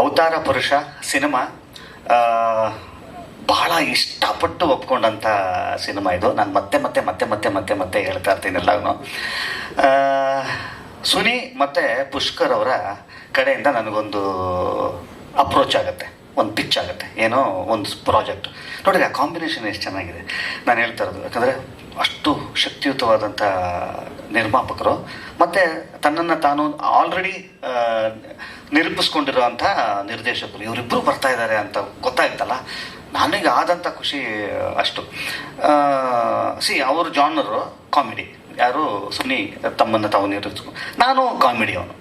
ಅವತಾರ ಪುರುಷ ಸಿನಿಮಾ ಬಹಳ ಇಷ್ಟಪಟ್ಟು ಒಪ್ಕೊಂಡಂಥ ಸಿನಿಮಾ ಇದು. ನಾನು ಮತ್ತೆ ಮತ್ತೆ ಮತ್ತೆ ಮತ್ತೆ ಮತ್ತೆ ಮತ್ತೆ ಹೇಳ್ತಾ ಇರ್ತೀನಿ ಎಲ್ಲಾನು ಸುನಿ ಮತ್ತು ಪುಷ್ಕರ್ ಅವರ ಕಡೆಯಿಂದ ನನಗೊಂದು ಅಪ್ರೋಚ್ ಆಗುತ್ತೆ. ಒಂದು ಪಿಚ್ ಆಗುತ್ತೆ. ಏನೋ ಒಂದು ಪ್ರಾಜೆಕ್ಟ್. ನೋಡಿರಿ ಆ ಕಾಂಬಿನೇಷನ್ ಎಷ್ಟು ಚೆನ್ನಾಗಿದೆ. ನಾನು ಹೇಳ್ತಾ ಇರೋದು. ಯಾಕಂದರೆ ಅಷ್ಟು ಶಕ್ತಿಯುತವಾದಂಥ ನಿರ್ಮಾಪಕರು. ಮತ್ತು ತನ್ನನ್ನು ತಾನು ಆಲ್ರೆಡಿ ನಿರೂಪಿಸ್ಕೊಂಡಿರುವಂಥ ನಿರ್ದೇಶಕರು. ಇವರಿಬ್ಬರು ಬರ್ತಾ ಇದ್ದಾರೆ ಅಂತ ಗೊತ್ತಾಯ್ತಲ್ಲ? ನನಗೆ ಆದಂಥ ಖುಷಿ, ಅಷ್ಟು. ಸಿ, ಅವರು ಜಾನರು, ಕಾಮಿಡಿ. ಯಾರು? ಸುನಿ ತಮ್ಮನ್ನು ತಾವು ನಿರ್ಮಿಸ್ಕೊ ನಾನು ಕಾಮಿಡಿ ಅವನು.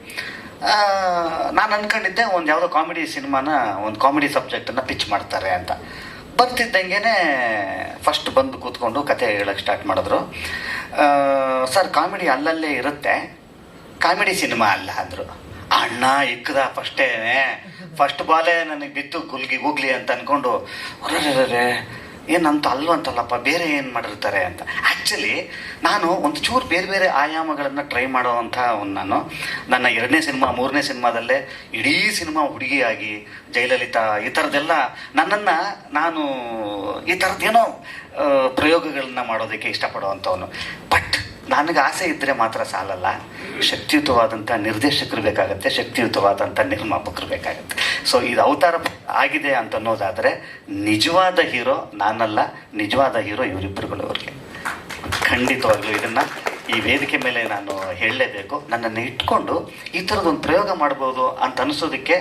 ನಾನು ಅನ್ಕೊಂಡಿದ್ದೆ ಒಂದು ಯಾವುದೋ ಕಾಮಿಡಿ ಸಿನಿಮಾನ, ಒಂದು ಕಾಮಿಡಿ ಸಬ್ಜೆಕ್ಟನ್ನು ಪಿಚ್ ಮಾಡ್ತಾರೆ ಅಂತ. ಬರ್ತಿದ್ದಂಗೆ ಫಸ್ಟ್ ಬಂದು ಕೂತ್ಕೊಂಡು ಕತೆ ಹೇಳಕ್ಕೆ ಸ್ಟಾರ್ಟ್ ಮಾಡಿದ್ರು. ಸರ್ ಕಾಮಿಡಿ ಅಲ್ಲಲ್ಲೇ ಇರುತ್ತೆ. ಕಾಮಿಡಿ ಸಿನಿಮಾ ಅಲ್ಲ ಅಂದರು. ಅಣ್ಣ ಇಕ್ಕದ ಫಸ್ಟೇ ಫಸ್ಟ್ ಬಾಲೇ ನನಗೆ ಬಿತ್ತು, ಗುಲ್ಗಿ ಗೂಗ್ಲಿ ಅಂತ ಅಂದ್ಕೊಂಡು ಹೊರರೆ ಏನಂತ ಅಲ್ಲೂ ಅಂತಲ್ಲಪ್ಪ, ಬೇರೆ ಏನು ಮಾಡಿರ್ತಾರೆ ಅಂತ. ಆ್ಯಕ್ಚುಲಿ ನಾನು ಒಂದು ಚೂರು ಬೇರೆ ಬೇರೆ ಆಯಾಮಗಳನ್ನು ಟ್ರೈ ಮಾಡೋವಂಥ ಒಂದು ನಾನು. ನನ್ನ ಎರಡನೇ ಸಿನಿಮಾ, ಮೂರನೇ ಸಿನಿಮಾದಲ್ಲೇ ಇಡೀ ಸಿನಿಮಾ ಹುಡುಗಿಯಾಗಿ, ಜಯಲಲಿತಾ, ಈ ಥರದ್ದೆಲ್ಲ ನನ್ನನ್ನು ನಾನು ಈ ಥರದ್ದೇನೋ ಪ್ರಯೋಗಗಳನ್ನ ಮಾಡೋದಕ್ಕೆ ಇಷ್ಟಪಡುವಂಥವನು. ನನಗೆ ಆಸೆ ಇದ್ದರೆ ಮಾತ್ರ ಸಾಲಲ್ಲ. ಶಕ್ತಿಯುತವಾದಂಥ ನಿರ್ದೇಶಕರು ಬೇಕಾಗುತ್ತೆ, ಶಕ್ತಿಯುತವಾದಂಥ ನಿರ್ಮಾಪಕರು ಬೇಕಾಗುತ್ತೆ. ಸೊ ಇದು ಅವತಾರ ಆಗಿದೆ ಅಂತ ಅನ್ನೋದಾದರೆ ನಿಜವಾದ ಹೀರೋ ನಾನಲ್ಲ, ನಿಜವಾದ ಹೀರೋ ಇವರಿಬ್ಬರುಗಳು ಅವ್ರಿಗೆ ಖಂಡಿತವಾಗಲೂ ಇದನ್ನು ಈ ವೇದಿಕೆ ಮೇಲೆ ನಾನು ಹೇಳಲೇಬೇಕು. ನನ್ನನ್ನು ಇಟ್ಕೊಂಡು ಈ ಥರದೊಂದು ಪ್ರಯೋಗ ಮಾಡ್ಬೋದು ಅಂತ ಅನಿಸೋದಕ್ಕೆ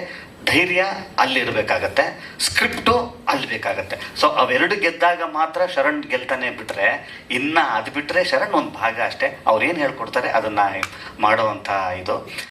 ಧೈರ್ಯ ಅಲ್ಲಿರಬೇಕಾಗತ್ತೆ. ಸ್ಕ್ರಿಪ್ಟು ಅಲ್ಲಿ ಬೇಕಾಗತ್ತೆ ಸೊ ಅವೆರಡು ಗೆದ್ದಾಗ ಮಾತ್ರ ಶರಣ್ ಗೆಲ್ತಾನೆ ಬಿಟ್ರೆ, ಇನ್ನ ಅದು ಬಿಟ್ಟರೆ ಶರಣ್ ಒಂದು ಭಾಗ ಅಷ್ಟೇ. ಅವ್ರು ಏನು ಹೇಳ್ಕೊಡ್ತಾರೆ ಅದನ್ನ ಮಾಡುವಂಥ ಇದು.